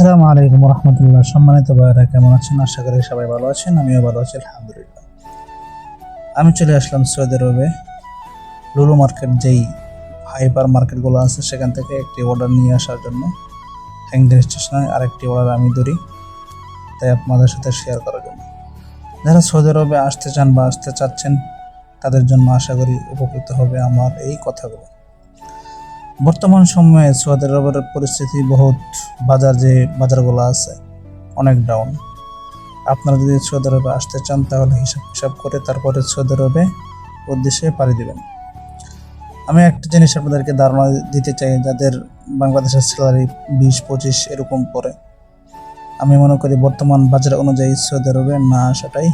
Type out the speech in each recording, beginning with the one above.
আসসালামু আলাইকুম রহমতুল্লাহ। সম্মানিত ভাইরা কেমন আছেন? আশা করি সবাই ভালো আছেন, আমিও ভালো আছি, আলহামদুলিল্লাহ। আমি চলে আসলাম সৌদি আরবে। লুলু মার্কেট যেই হাইপার মার্কেটগুলো আছে, সেখান থেকে একটি অর্ডার নিয়ে আসার জন্য হ্যাংডে স্টেশনে আরেকটি অর্ডার আমি ধরি, তাই আপনাদের সাথে শেয়ার করার জন্য। যারা সৌদি আরবে আসতে চান বা আসতে চাচ্ছেন, তাদের জন্য আশা করি উপকৃত হবে আমার এই কথাগুলো। বর্তমান সময়ে সৌদি আরবের পরিস্থিতি বহুত বাজার যে বাজারগুলো আছে, অনেক ডাউন আপনারা যদি সৌদি আরবে আসতে চান, তাহলে হিসাব হিসাব করে তারপরে সৌদি আরবে উদ্দেশ্যে পাড়ি দেবেন। আমি একটা জিনিস আপনাদেরকে ধারণা দিতে চাই, যাদের বাংলাদেশের স্যালারি বিশ, পঁচিশ এরকম পড়ে। আমি মনে করি বর্তমান বাজার অনুযায়ী সৌদি আরবে না আসাটাই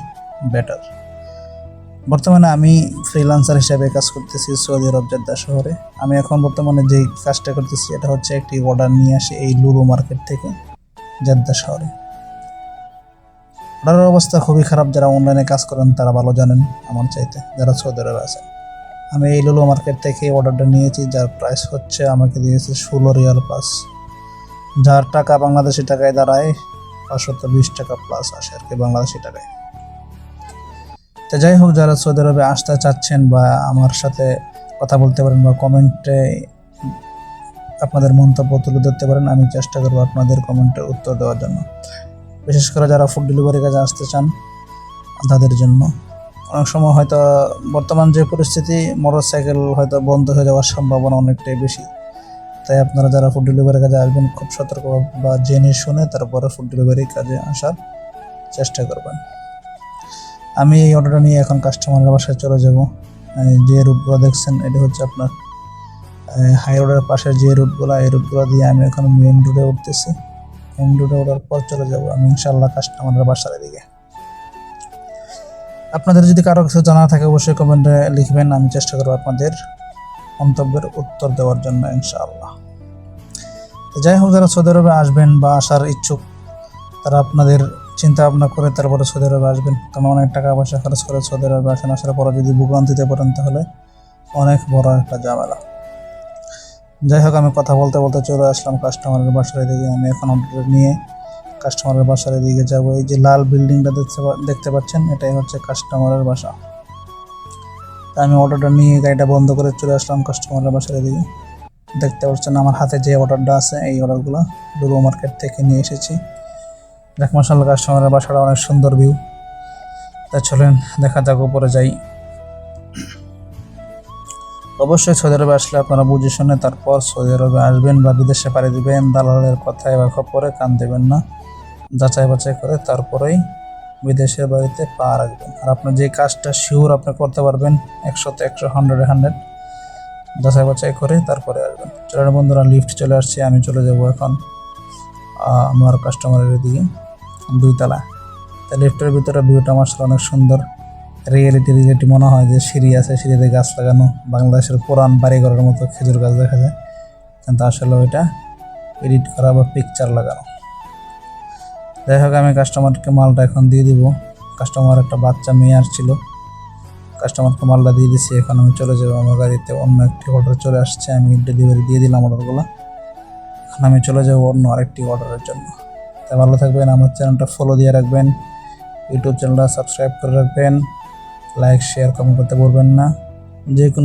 বেটার বর্তমানে আমি ফ্রিল্যান্সার হিসেবে কাজ করতেছি সৌদি আরব জেদ্দা শহরে। আমি এখন বর্তমানে যে কাজটা করতেছি, এটা হচ্ছে একটি অর্ডার নিয়ে আসি এই লুলু মার্কেট থেকে জেদ্দা শহরে। অর্ডারের অবস্থা খুবই খারাপ, যারা অনলাইনে কাজ করেন তারা ভালো জানেন আমার চাইতে, যারা সৌদি আরবে আছেন। আমি এই লুলু মার্কেট থেকে অর্ডারটা নিয়েছি, যার প্রাইস হচ্ছে আমাকে দিয়েছে ষোলো রিয়াল প্লাস যার টাকা বাংলাদেশি টাকায় দাঁড়ায় পাঁচশত বিশ টাকা প্লাস আসে আর কি বাংলাদেশি টাকায়। তো যাই হোক, যারা সৌদি আরবে আসতে চাচ্ছেন বা আমার সাথে কথা বলতে পারেন বা কমেন্টে আপনাদের মন্তব্য তুলে ধরতে পারেন, আমি চেষ্টা করব আপনাদের কমেন্টের উত্তর দেওয়ার জন্য। বিশেষ করে যারা ফুড ডেলিভারি কাজে আসতে চান তাদের জন্য। অনেক সময় হয়তো বর্তমান যে পরিস্থিতি মোটর সাইকেল হয়তো বন্ধ হয়ে যাওয়ার সম্ভাবনা অনেকটাই বেশি। তাই আপনারা যারা ফুড ডেলিভারি কাজে আসবেন, খুব সতর্ক বা জেনে শুনে তারপরে ফুড ডেলিভারি কাজে আসার চেষ্টা করবেন। আমি এই অর্ডারটা নিয়ে এখন কাস্টমারের বাসায় চলে যাব। যে রুটগুলো দেখছেন, এটা হচ্ছে আপনার হাই রোডের পাশে যে রুটগুলো এই রুটগুলো দিয়ে আমি এখন মেন রোডে উঠতেছি। মেন রোডে ওঠার পর চলে যাব আমি ইনশাল্লাহ কাস্টমারের বাসার দিকে আপনাদের যদি কারও কিছু জানা থাকে, অবশ্যই কমেন্টে লিখবেন, আমি চেষ্টা করব আপনাদের মন্তব্যের উত্তর দেওয়ার জন্য ইনশাআল্লাহ। যাই হোক, যারা সৌদি আরবে আসবেন বা আসার ইচ্ছুক, তারা আপনাদের চিন্তা ভাবনা করে তারপরে সৌদি আরবে আসবেন। কারণ অনেক টাকা পয়সা খরচ করে সৌদি আরবে আসেন, আসার পরে যদি ভোগান্তিতে পড়েন তাহলে অনেক বড় একটা ঝামেলা। যাই হোক, আমি কথা বলতে বলতে চলে আসলাম কাস্টমারের বাসার দিকে। আমি এখন অর্ডার নিয়ে কাস্টমারের বাসার দিকে যাব। এই যে লাল বিল্ডিংটা দেখতে দেখতে পাচ্ছেন, এটাই হচ্ছে কাস্টমারের বাসা। তা আমি অর্ডারটা নিয়ে গাড়িটা বন্ধ করে চলে আসলাম কাস্টমারের বাসার দিকে। দেখতে পাচ্ছেন আমার হাতে যে অর্ডারটা আছে, এই অর্ডারগুলো ডুরো মার্কেট থেকে নিয়ে এসেছি। দেখ মাসাল্লাহ কাস্টমারের বাসাটা অনেক সুন্দর ভিউ তা চলেন, দেখা যাক, উপরে যাই। অবশ্যই সৌদি আরবে আসলে আপনারা বুঝে শুনে তারপর সৌদি আরবে আসবেন বা বিদেশে পাড়ি দিবেন। দালালের কথায় বা খবরে কান দেবেন না। যাচাই বাছাই করে তারপরেই বিদেশের বাড়িতে পা রাখবেন। আর আপনার যে কাজটা শিওর আপনি করতে পারবেন একশোতে একশো হান্ড্রেড হান্ড্রেড যাচাই বাছাই করে তারপরে আসবেন। চলেন বন্ধুরা লিফট চলে আসছে, আমি চলে যাব এখন আমার কাস্টমারের দিকে। দুইতলা। তা লিফটের ভিতরে ভিউটা আমার অনেক সুন্দর। রিয়েলিটি রিয়েলিটি মনে হয় যে সিঁড়ি আছে, সিঁড়িতে গাছ লাগানো। বাংলাদেশের পুরান বাড়িঘরের মতো খেজুর গাছ দেখা যায়। কিন্তু আসলে ওইটা এডিট করা বা পিকচার লাগানো। যাই হোক, আমি কাস্টমারকে মালটা এখন দিয়ে দিব। কাস্টমার একটা বাচ্চা, মেয়ে আসছিল কাস্টমারকে মালটা দিয়ে দিছি, এখন আমি চলে যাব আমার গাড়িতে। অন্য একটি অর্ডার চলে আসছে, আমি ডেলিভারি দিয়ে দিলাম অর্ডারগুলো এখন আমি চলে যাব অন্য আরেকটি অর্ডারের জন্য। তাই ভালো থাকবেন, আমার চ্যানেলটা ফলো দিয়ে রাখবেন ইউটিউব চ্যানেলটা সাবস্ক্রাইব করে রাখবেন লাইক শেয়ার কমেন্ট করতে বলবেন না, যে কোনো